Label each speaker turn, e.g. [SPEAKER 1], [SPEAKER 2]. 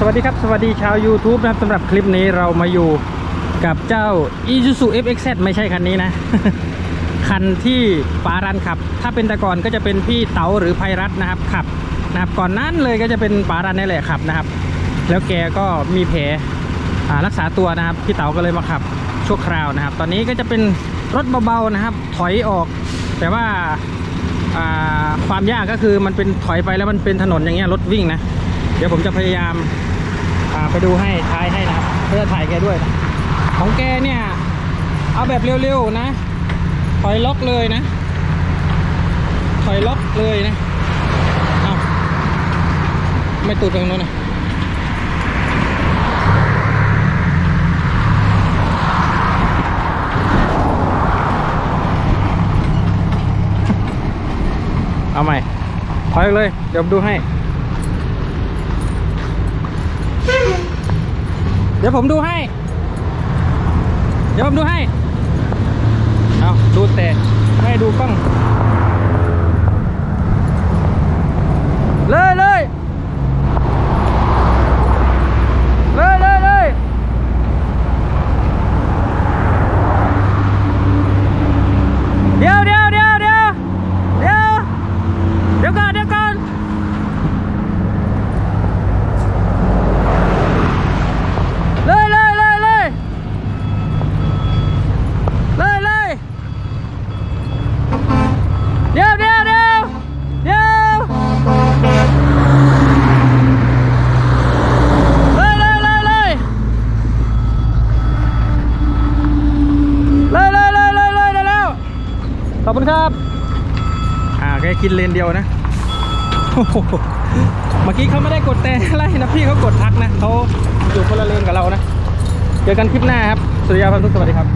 [SPEAKER 1] สวัสดีครับ สวัสดีชาว YouTube นะครับสำหรับคลิปนี้เรามาอยู่กับเจ้า Isuzu FXZ ไม่ใช่คันนี้นะ คันที่ปารันขับ ถ้าเป็นแต่ก่อนก็จะเป็นพี่เต๋าหรือไพรัตน์นะครับขับนะครับ ก่อนนั้นเลยก็จะเป็นปารันนี่แหละขับนะครับ แล้วแกก็มีแผลรักษาตัวนะครับพี่เต๋าก็เลยมาขับชั่วคราวนะครับ ตอนนี้ก็จะเป็นรถเบาๆนะครับ ถอยออก แต่ว่าความยากก็คือมันเป็นถอยไปแล้วมันเป็นถนนอย่างเงี้ยรถวิ่งนะ เดี๋ยวผมจะพยายามอ่าไปดูให้ท้ายให้นะครับเพื่อถ่ายแกด้วยนะของแกเนี่ย เอาแบบเร็วๆนะ ถอยล็อกเลยนะ ถอยล็อกเลยนะเอาไม่ตุดตรงนู้นนะเอาใหม่ถอยเลย เดี๋ยวดูให้ ดี๋ยวผมดูให้ เดี๋ยวผมดูให้ เอาดูแต่ให้ดูกล้อง คุณครับอ่าแกกินเลนเดียวนะเมื่อกี้เขาไม่ได้กดแต่อะไรนะพี่เขากดทักนะเขาอยู่คนละเลนกับเรานะ เจอกันคลิปหน้าครับ สุริยาพันธุกสวัสดีครับ